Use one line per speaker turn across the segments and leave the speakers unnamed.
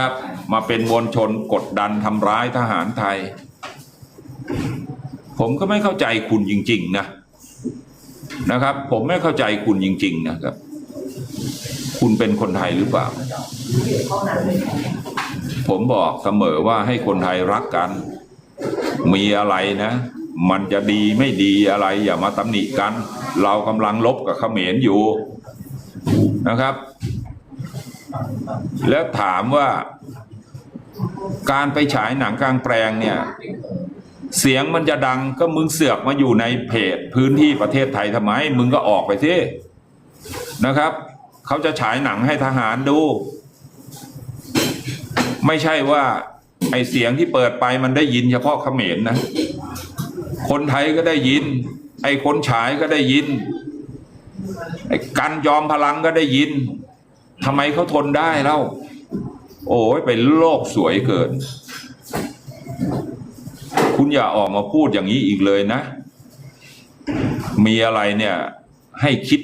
ครับมาเป็นมวลชนกดดันทำร้ายทหารไทย ผมก็ไม่เข้าใจคุณจริง ๆ นะนะครับ ผมไม่เข้าใจคุณจริง ๆ นะครับ คุณเป็นคนไทยหรือเปล่า ผมบอกเสมอว่าให้คนไทยรักกัน มีอะไรนะ มันจะดีไม่ดีอะไร อย่ามาตำหนิกัน เรากำลังลบกับเขมรอยู่นะครับ แล้วถามว่าการไปฉายหนังกลางแปลงเนี่ย เสียงมันจะดังก็มึงเสือกมาอยู่ในเพจพื้นที่ประเทศไทยทำไม มึงก็ออกไปสินะครับ เขาจะฉายหนังให้ทหารดู ไม่ใช่ว่าไอเสียงที่เปิดไปมันได้ยินเฉพาะเขมรนะคนไทยก็ได้ยิน ไอคนฉายก็ได้ยิน ไอกันยอมพลังก็ได้ยิน ทำไมเขาทนได้เล่า โอ้ยเป็นโลกสวยเกิน คุณอย่าออกมาพูดอย่างนี้อีกเลยนะ มีอะไรเนี่ยให้คิด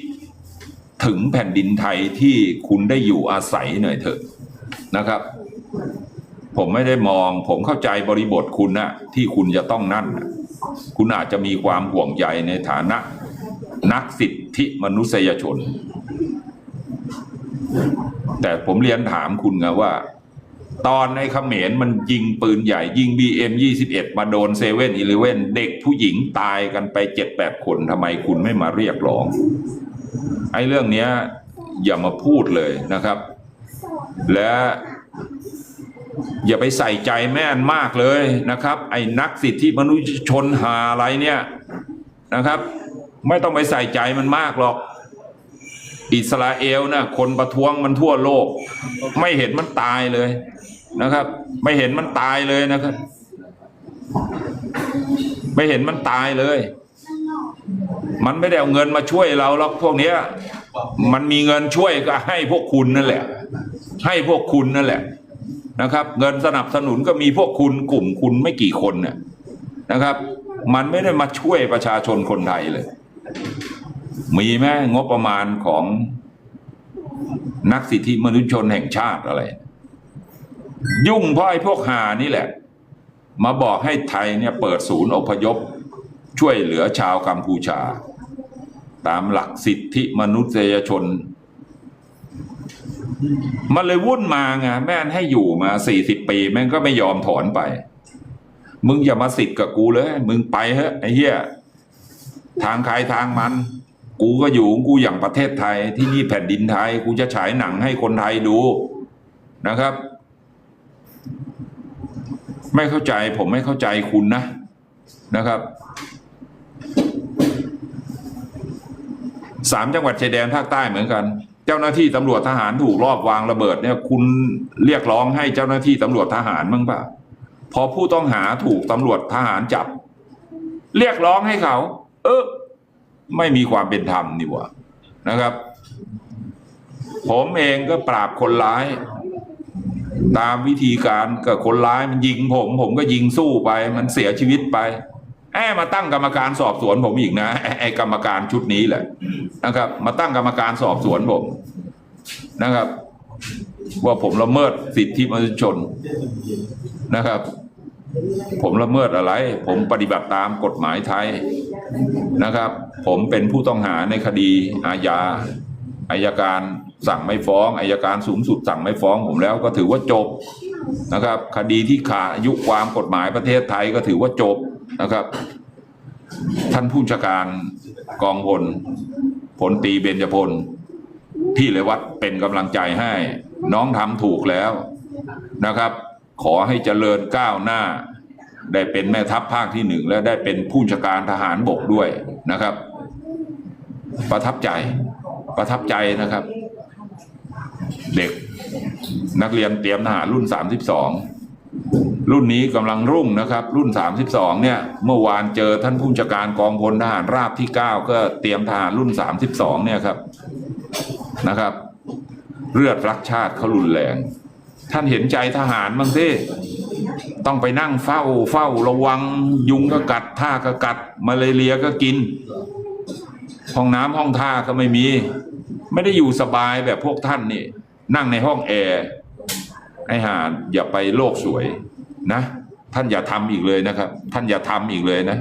ถึงแผ่นดินไทยที่คุณได้อยู่อาศัยหน่อยเถอะนะครับ ผมไม่ได้มอง ผมเข้าใจบริบทคุณนะที่คุณจะต้องนั่น คุณอาจจะมีความห่วงใยในฐานะ นักสิทธิมนุษยชน แต่ผมเรียนถามคุณไงว่า ตอนในเขมรมันยิงปืนใหญ่ ยิง BM 21 มาโดนเซเว่นอีเลเว่นเด็กผู้หญิงตายกันไปเจ็ดแปดคนทำไมคุณไม่มาเรียกร้อง ไอ้เรื่องเนี้ย อย่ามาพูดเลยนะครับ และอย่าไปใส่ใจแม่นมากเลยนะครับ ไอ้นักสิทธิมนุษยชนหาอะไรเนี่ยนะครับ ไม่ต้องไปใส่ใจมันมากหรอก อิสราเอลนะคนประท้วงมันทั่วโลก ไม่เห็นมันตายเลยนะครับ ไม่เห็นมันตายเลยนะครับ ไม่เห็นมันตายเลย มันไม่ได้เอาเงินมาช่วยเราหรอกพวกเนี้ย มันมีเงินช่วยก็ให้พวกคุณนั่นแหละ ให้พวกคุณนั่นแหละนะครับ เงินสนับสนุนก็มีพวกคุณกลุ่มคุณไม่กี่คนเนี่ยนะครับ มันไม่ได้มาช่วยประชาชนคนไทยเลย มีไหมงบประมาณของนักสิทธิมนุษยชนแห่งชาติอะไร ยุ่งเพราะไอ้พวกหานี่แหละ มาบอกให้ไทยเนี่ยเปิดศูนย์อพยพ ช่วยเหลือชาวกัมพูชา ตามหลักสิทธิมนุษยชน มันเลยวุ่นมาไงแม่นให้อยู่มาสี่สิบปี แม่งก็ไม่ยอมถอนไป มึงอย่ามาสิทธิ์กับกูเลย มึงไปเถอะไอ้เหี้ยทางใครทางมัน กูก็อยู่กูอย่างประเทศไทยที่นี่แผ่นดินไทย กูจะฉายหนังให้คนไทยดูนะครับ ไม่เข้าใจผมไม่เข้าใจคุณนะนะครับ สามจังหวัดชายแดนภาคใต้เหมือนกัน เจ้าหน้าที่ตำรวจทหารถูกรอบวางระเบิดเนี่ย คุณเรียกร้องให้เจ้าหน้าที่ตำรวจทหารมั้งป่ะพอผู้ต้องหาถูกตำรวจทหารจับ เรียกร้องให้เขา เออ ไม่มีความเป็นธรรมนี่หว่านะครับ ผมเองก็ปราบคนร้าย ตามวิธีการกับคนร้ายมันยิงผม ผมก็ยิงสู้ไป มันเสียชีวิตไปแอบมาตั้งกรรมการสอบสวนผมอีกนะไอ้ไอ้กรรมการชุดนี้แหละนะครับ มาตั้งกรรมการสอบสวนผมนะครับ ว่าผมละเมิดสิทธิมนุษยชนนะครับ ผมละเมิดอะไร ผมปฏิบัติตามกฎหมายไทย นะครับ ผมเป็นผู้ต้องหาในคดีอาญาอายการสั่งไม่ฟ้องอายการสูงสุดสั่งไม่ฟ้องผมแล้วก็ถือว่าจบนะครับ คดีที่ขาดอายุความกฎหมายประเทศไทยก็ถือว่าจบนะครับ ท่านผู้จัดการกองพลพลตีเบญจพล พี่เลวัตเป็นกำลังใจให้ น้องทำถูกแล้วนะครับ ขอให้เจริญก้าวหน้า ได้เป็นแม่ทัพภาคที่หนึ่งและได้เป็นผู้จัดการทหารบกด้วยนะครับ ประทับใจประทับใจนะครับ เด็กนักเรียนเตรียมทหารรุ่น 32 รุ่นนี้กำลังรุ่งนะครับ รุ่น 32 เนี่ย เมื่อวานเจอท่านผู้จัดการกองพลทหารราบที่ 9 ก็เตรียมทหารรุ่น 32 เนี่ยครับนะครับ เลือดรักชาติเขารุนแรง ท่านเห็นใจทหารบ้างสิ ต้องไปนั่งเฝ้า เฝ้าระวัง ยุงก็กัดท่าก็กัด มาเลเรียก็กิน ห้องน้ำห้องท่าก็ไม่มี ไม่ได้อยู่สบายแบบพวกท่านนี่ นั่งในห้องแอร์ไอ้ห่าอย่าไปโลกสวยนะ ท่านอย่าทำอีกเลยนะครับ ท่านอย่าทำอีกเลยนะ